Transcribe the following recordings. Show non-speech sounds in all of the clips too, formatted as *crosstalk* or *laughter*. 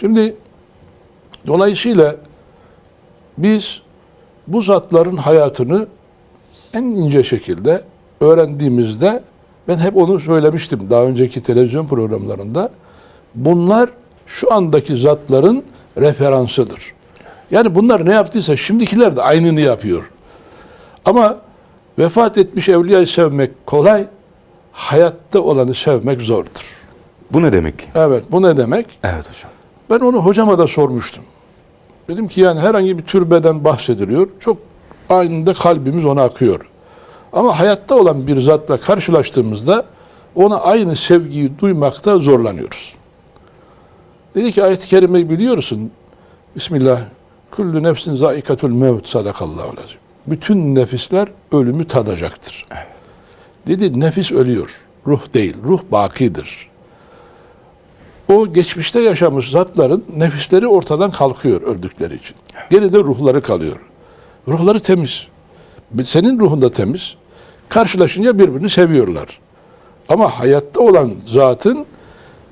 Şimdi dolayısıyla biz bu zatların hayatını en ince şekilde öğrendiğimizde ben hep onu söylemiştim daha önceki televizyon programlarında. Bunlar şu andaki zatların referansıdır. Yani bunlar ne yaptıysa şimdikiler de aynını yapıyor. Ama vefat etmiş evliyayı sevmek kolay, hayatta olanı sevmek zordur. Bu ne demek? Evet bu ne demek? Evet hocam. Ben onu hocama da sormuştum. Dedim ki yani herhangi bir türbeden bahsediliyor. Çok anında kalbimiz ona akıyor. Ama hayatta olan bir zatla karşılaştığımızda ona aynı sevgiyi duymakta zorlanıyoruz. Dedi ki ayet-i kerimeyi biliyorsun. Bismillah. Kullu nefsin zaikatul mevt sadakallahu lazım. Bütün nefisler ölümü tadacaktır. Dedi nefis ölüyor. Ruh değil. Ruh bakidir. O geçmişte yaşamış zatların nefisleri ortadan kalkıyor öldükleri için. Geride ruhları kalıyor. Ruhları temiz. Senin ruhun da temiz. Karşılaşınca birbirini seviyorlar. Ama hayatta olan zatın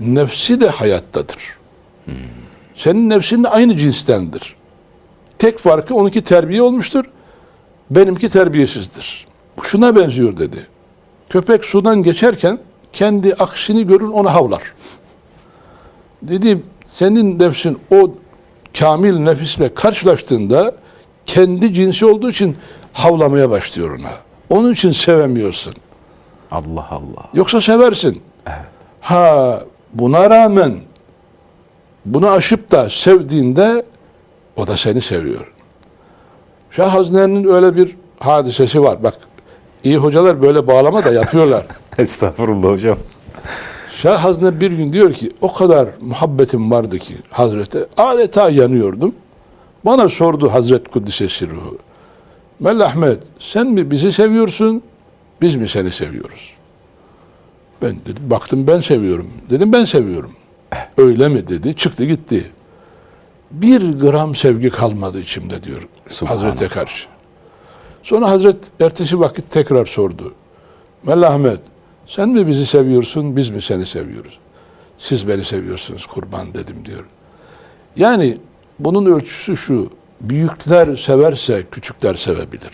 nefsi de hayattadır. Senin nefsin de aynı cinstendir. Tek farkı onunki terbiye olmuştur. Benimki terbiyesizdir. Şuna benziyor dedi. Köpek sudan geçerken kendi aksini görür onu havlar. Dedim senin nefsin o kamil nefisle karşılaştığında kendi cinsi olduğu için havlamaya başlıyor ona. Onun için sevemiyorsun. Allah Allah. Yoksa seversin. Ha buna rağmen bunu aşıp da sevdiğinde o da seni seviyor. Şah Hazne'nin öyle bir hadisesi var. Bak iyi hocalar böyle bağlama da yapıyorlar. *laughs* Estağfurullah hocam. Şah Hazne bir gün diyor ki o kadar muhabbetim vardı ki Hazrete adeta yanıyordum. Bana sordu Hazret Kuddisesi ruhu. Mel Ahmet sen mi bizi seviyorsun biz mi seni seviyoruz? Ben dedim baktım ben seviyorum. Dedim ben seviyorum. Öyle mi dedi çıktı gitti. Bir gram sevgi kalmadı içimde diyor Subhanallah. Hazrete karşı. Sonra Hazret ertesi vakit tekrar sordu. Mel Ahmet sen mi bizi seviyorsun biz mi seni seviyoruz? Siz beni seviyorsunuz kurban dedim diyor. Yani bunun ölçüsü şu. Büyükler severse küçükler sevebilir.